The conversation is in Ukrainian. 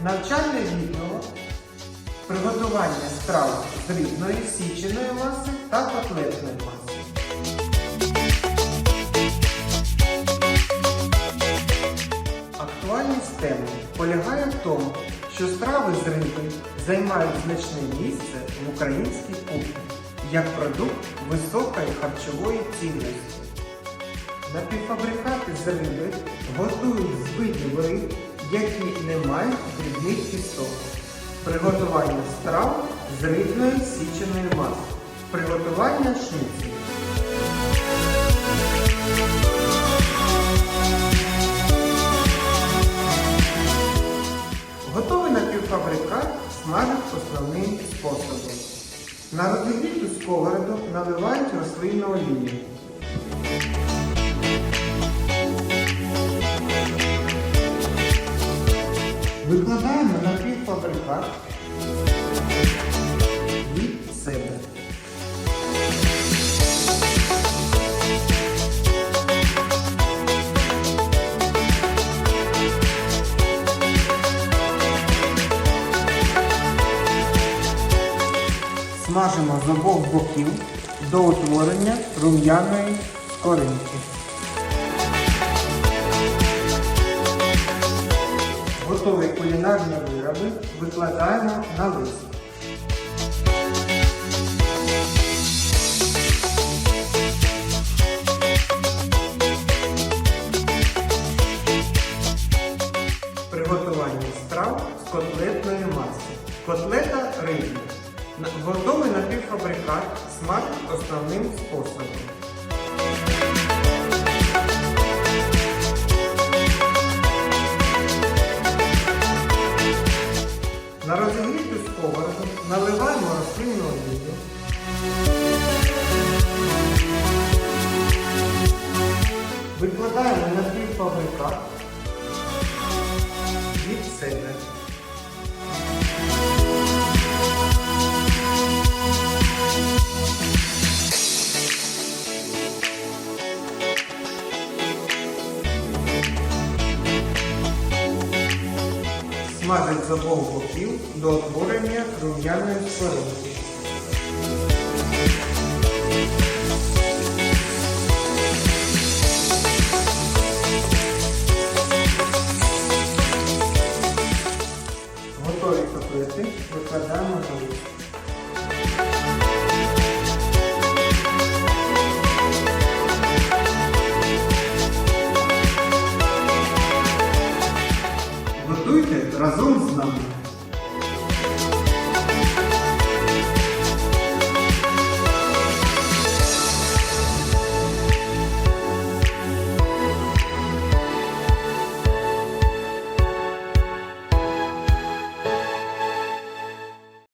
Навчальне відео приготування страв з рідної січеної маси та котлетної маси. Актуальність теми полягає в тому, що страви з риби займають значне місце в українській кухні як продукт високої харчової цінності. Напівфабрикати з риби готують з видів які не мають дрібних кісток. Приготування страв з рибної січеної маси. Приготування шниці. Готовий напівфабрикат смажать основним способом. На розігріту сковороду наливають рослинну олію. Викладаємо напівфабрикат від себе. Смажимо з обох боків до утворення рум'яної скоринки. Кулінарні вироби викладаємо на лист. Приготування страв з котлетної маси. Котлета рибна. На- Готовий напівфабрикат смажить основним способом. Олію. Викладаємо на півфабрикат від себе. Смажить з обох боків до утворення рум'яної скоринки. Готові котлети викладаємо на лист. Готуйте разом з нами.